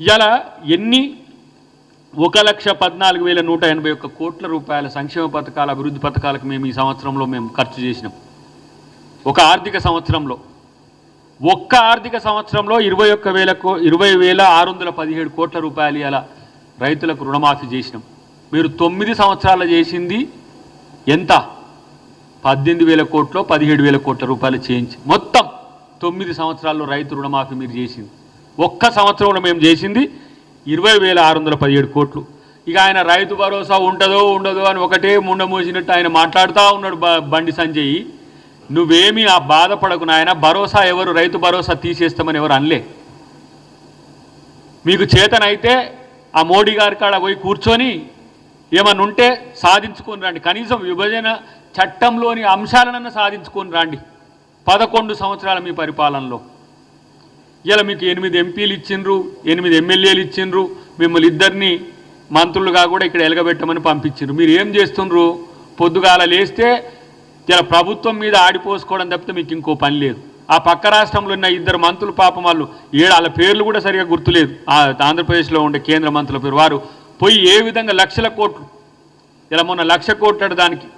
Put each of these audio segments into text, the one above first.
ఇలా ఎన్ని ఒక లక్ష పద్నాలుగు వేల నూట ఎనభై ఒక్క కోట్ల రూపాయల సంక్షేమ పథకాల అభివృద్ధి పథకాలకు మేము ఈ సంవత్సరంలో మేము ఖర్చు చేసినాం. ఒక ఆర్థిక సంవత్సరంలో ఒక్క ఆర్థిక సంవత్సరంలో ఇరవై ఒక్క వేల కో ఇరవై వేల ఆరు వందల పదిహేడు కోట్ల రూపాయలు ఇలా రైతులకు రుణమాఫీ చేసినాం. మీరు తొమ్మిది సంవత్సరాలు చేసింది ఎంత? పద్దెనిమిది వేల కోట్లు పదిహేడు వేల కోట్ల రూపాయలు చేయించి మొత్తం తొమ్మిది సంవత్సరాల్లో రైతు రుణమాఫీ మీరు చేసింది. ఒక్క సంవత్సరంలో మేము చేసింది ఇరవై వేల ఆరు వందల పదిహేడు కోట్లు. ఇక ఆయన రైతు భరోసా ఉంటుందో ఉండదో అని ఒకటే ముండ మోసినట్టు ఆయన మాట్లాడుతూ ఉన్నాడు బండి సంజయ్. నువ్వేమీ ఆ బాధపడకు నాయన భరోసా ఎవరు రైతు భరోసా తీసేస్తామని ఎవరు అనలే. మీకు చేతనైతే ఆ మోడీ గారి కాడ పోయి కూర్చొని ఏమన్నా ఉంటే సాధించుకొని రండి. కనీసం విభజన చట్టంలోని అంశాలనన్నా సాధించుకొని రండి. పదకొండు సంవత్సరాల మీ పరిపాలనలో. ఇలా మీకు ఎనిమిది ఎంపీలు ఇచ్చిండ్రు ఎనిమిది ఎమ్మెల్యేలు ఇచ్చిండ్రు మిమ్మల్ని ఇద్దరిని మంత్రులుగా కూడా ఇక్కడ ఎలగబెట్టమని పంపించిండ్రు. మీరు ఏం చేస్తుండ్రు? పొద్దుగాల లేస్తే ఇలా ప్రభుత్వం మీద ఆడిపోసుకోవడం తప్పితే మీకు ఇంకో పని లేదు. ఆ పక్క రాష్ట్రంలో ఉన్న ఇద్దరు మంత్రులు పాపం వాళ్ళు ఏడు వాళ్ళ పేర్లు కూడా సరిగా గుర్తులేదు. ఆ ఆంధ్రప్రదేశ్లో ఉండే కేంద్ర మంత్రుల పేరు. వారు పోయి ఏ విధంగా లక్షల కోట్లు ఇలా మొన్న లక్ష కోట్లు దానికి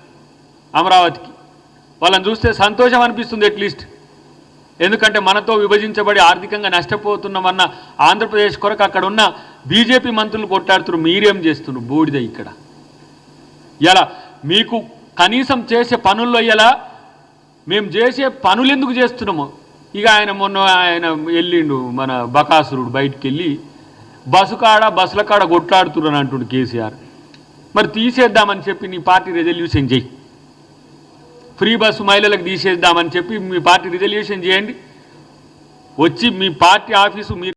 అమరావతికి. వాళ్ళని చూస్తే సంతోషం అనిపిస్తుంది అట్లీస్ట్. ఎందుకంటే మనతో విభజించబడి ఆర్థికంగా నష్టపోతున్నామన్న ఆంధ్రప్రదేశ్ కొరకు అక్కడ ఉన్న బీజేపీ మంత్రులు కొట్లాడుతున్నారు మీరేం చేస్తున్నారు? బూడిద ఇక్కడ. ఇలా మీకు కనీసం చేసే పనుల్లో ఇలా మేము చేసే పనులు ఎందుకు చేస్తున్నాము? ఇక ఆయన మొన్న ఆయన వెళ్ళిండు మన బకాసురుడు బయటికి వెళ్ళి బస్సు కాడ బస్సుల కాడ కొట్లాడుతున్నాను అంటుండు కేసీఆర్. మరి తీసేద్దామని చెప్పి నీ పార్టీ రెజల్యూషన్ చేయి ఫ్రీ బస్సు మహిళలకు తీసేద్దామని చెప్పి మీ పార్టీ రిజల్యూషన్ చేయండి. వచ్చి మీ పార్టీ ఆఫీసు మీరు